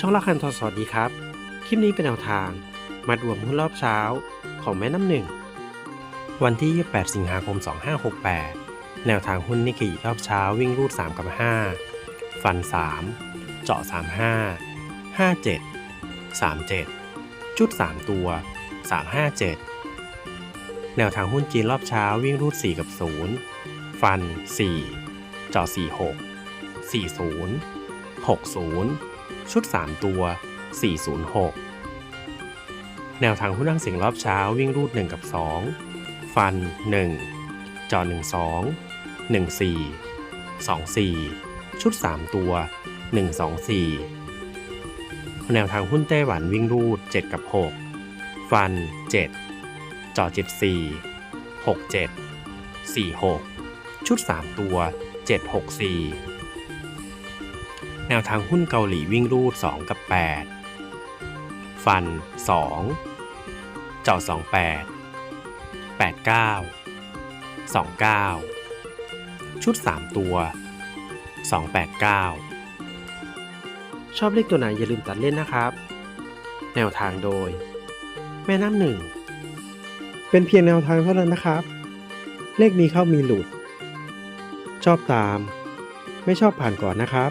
ช่องละคันทอสวัสดีครับ คลิปนี้เป็นแนวทางมัดรวมหุ้นรอบเช้าของแม่น้ำหนึ่ง วันที่ 28 สิงหาคม 2568 แนวทางหุ้นนิกเกิรอบเช้าวิ่งรูด 3 กับ 5 ฟัน 3 เจาะ 35 57 37ชุด 3 ตัว 357 แนวทางหุ้นจีนรอบเช้าวิ่งรูด 4 กับ 0 ฟัน 4 เจาะ 46 40 60 ชุด 3 ตัว 406 แนวทางหุ้นนั่งเสียงรอบเช้าวิ่งรูด 1 กับ 2 ฟัน 1 จอ 12 14 24 ชุด 3 ตัว 124 แนวทางหุ้นไต้หวันวิ่งรูด 7 กับ 6 ฟัน 7 จอ 74 67 46 ชุด 3 ตัว 764 แนวทางหุ้นเกาหลีวิ่งรูด 2 กับ 8 ฟัน 2 เจาะ28 89 29 ชุด 3 ตัว 289 ชอบเลขตัวไหนอย่าลืมตัดเล่นนะครับ แนวทางโดย แม่น้ำหนึ่ง เป็นเพียงแนวทางเท่านั้นนะครับ เลขมีเข้ามีหลุด ชอบตาม ไม่ชอบผ่านก่อนนะครับ